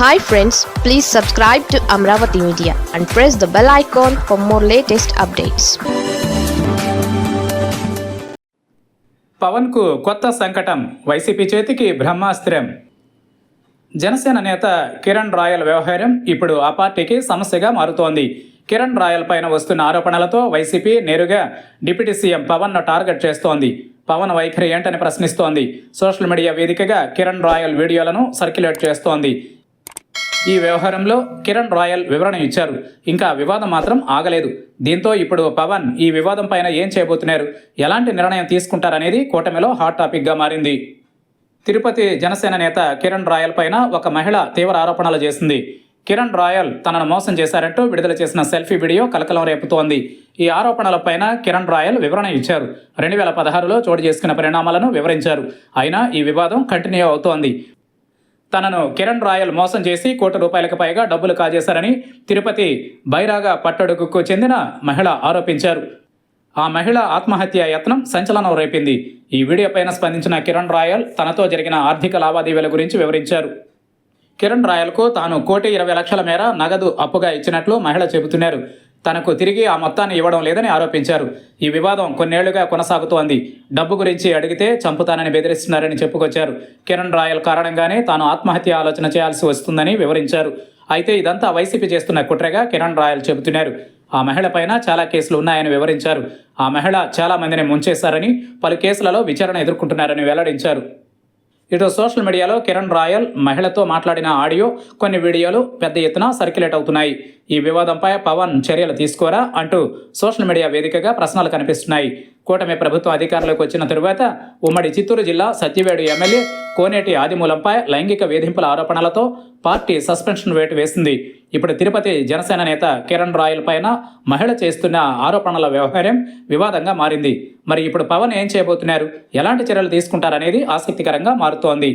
Hi friends please subscribe to Amaravati media and press the bell icon for more latest updates పవన్కు కొత్త సంకటం YCP చేతికి బ్రహ్మాస్త్రం. జనసేన నేత Kiran royal వ్యవహారం ఇప్పుడు ఆ పార్టీకి సమస్యగా మారుతోంది. కిరణ్ రాయల్ పైన వస్తున్న ఆరోపణలతో వైసీపీ నేరుగా డిప్యూటీ సీఎం పవన్ను టార్గెట్ చేస్తోంది. పవన్ వైఖరి ఏంటని ప్రశ్నిస్తోంది. సోషల్ మీడియా వేదికగా కిరణ్ రాయల్ వీడియోలను సర్క్యులేట్ చేస్తోంది. ఈ వ్యవహారంలో కిరణ్ రాయల్ వివరణ ఇచ్చారు. ఇంకా వివాదం మాత్రం ఆగలేదు. దీంతో ఇప్పుడు పవన్ ఈ వివాదం పైన ఏం చేయబోతున్నారు? ఎలాంటి నిర్ణయం తీసుకుంటారనేది కూటమిలో హాట్ టాపిక్గా మారింది. తిరుపతి జనసేన నేత కిరణ్ రాయల్ పైన ఒక మహిళ తీవ్ర ఆరోపణలు చేసింది. కిరణ్ రాయల్ తనను మోసం చేశారంటూ విడుదల చేసిన సెల్ఫీ వీడియో కలకలం రేపుతోంది. ఈ ఆరోపణలపైన కిరణ్ రాయల్ వివరణ ఇచ్చారు. రెండు వేల పదహారులో చోటు చేసుకున్న పరిణామాలను వివరించారు. అయినా ఈ వివాదం కంటిన్యూ అవుతోంది. తనను కిరణ్ రాయల్ మోసం చేసి కోటి రూపాయలకు పైగా డబ్బులు కాజేశారని తిరుపతి బైరాగా పట్టడుగుకు చెందిన మహిళ ఆరోపించారు. ఆ మహిళ ఆత్మహత్య యత్నం సంచలనం రేపింది. ఈ వీడియోపైన స్పందించిన కిరణ్ రాయల్ తనతో జరిగిన ఆర్థిక లావాదేవీల గురించి వివరించారు. కిరణ్ రాయల్కు తాను కోటి ఇరవై లక్షల మేర నగదు అప్పుగా ఇచ్చినట్లు మహిళ చెబుతున్నారు. తనకు తిరిగి ఆ మొత్తాన్ని ఇవ్వడం లేదని ఆరోపించారు. ఈ వివాదం కొన్నేళ్ళుగా కొనసాగుతోంది. డబ్బు గురించి అడిగితే చంపుతానని బెదిరిస్తున్నారని చెప్పుకొచ్చారు. కిరణ్ రాయల్ కారణంగానే తాను ఆత్మహత్య ఆలోచన చేయాల్సి వస్తుందని వివరించారు. అయితే ఇదంతా వైసీపీ చేస్తున్న కుట్రగా కిరణ్ రాయల్ చెబుతున్నారు. ఆ మహిళ పైన చాలా కేసులు ఉన్నాయని వివరించారు. ఆ మహిళ చాలా మందిని ముంచేశారని పలు కేసులలో విచారణ ఎదుర్కొంటున్నారని వెల్లడించారు. ఇటు సోషల్ మీడియాలో కిరణ్ రాయల్ మహిళతో మాట్లాడిన ఆడియో కొన్ని వీడియోలు పెద్ద ఎత్తున సర్క్యులేట్ అవుతున్నాయి. ఈ వివాదంపై పవన్ చర్యలు తీసుకోరా అంటూ సోషల్ మీడియా వేదికగా ప్రశ్నలు కనిపిస్తున్నాయి. కూటమి ప్రభుత్వం అధికారంలోకి వచ్చిన తరువాత ఉమ్మడి చిత్తూరు జిల్లా సత్యవేడు ఎమ్మెల్యే కోనేటి ఆదిమూలంపై లైంగిక వేధింపుల ఆరోపణలతో పార్టీ సస్పెన్షన్ వేటు వేసింది. ఇప్పుడు తిరుపతి జనసేన నేత కిరణ్ రాయల్ పైన మహిళ చేస్తున్న ఆరోపణల వ్యవహారం వివాదంగా మారింది. మరి ఇప్పుడు పవన్ ఏం చేయబోతున్నారు? ఎలాంటి చర్యలు తీసుకుంటారనేది ఆసక్తికరంగా మారుతోంది.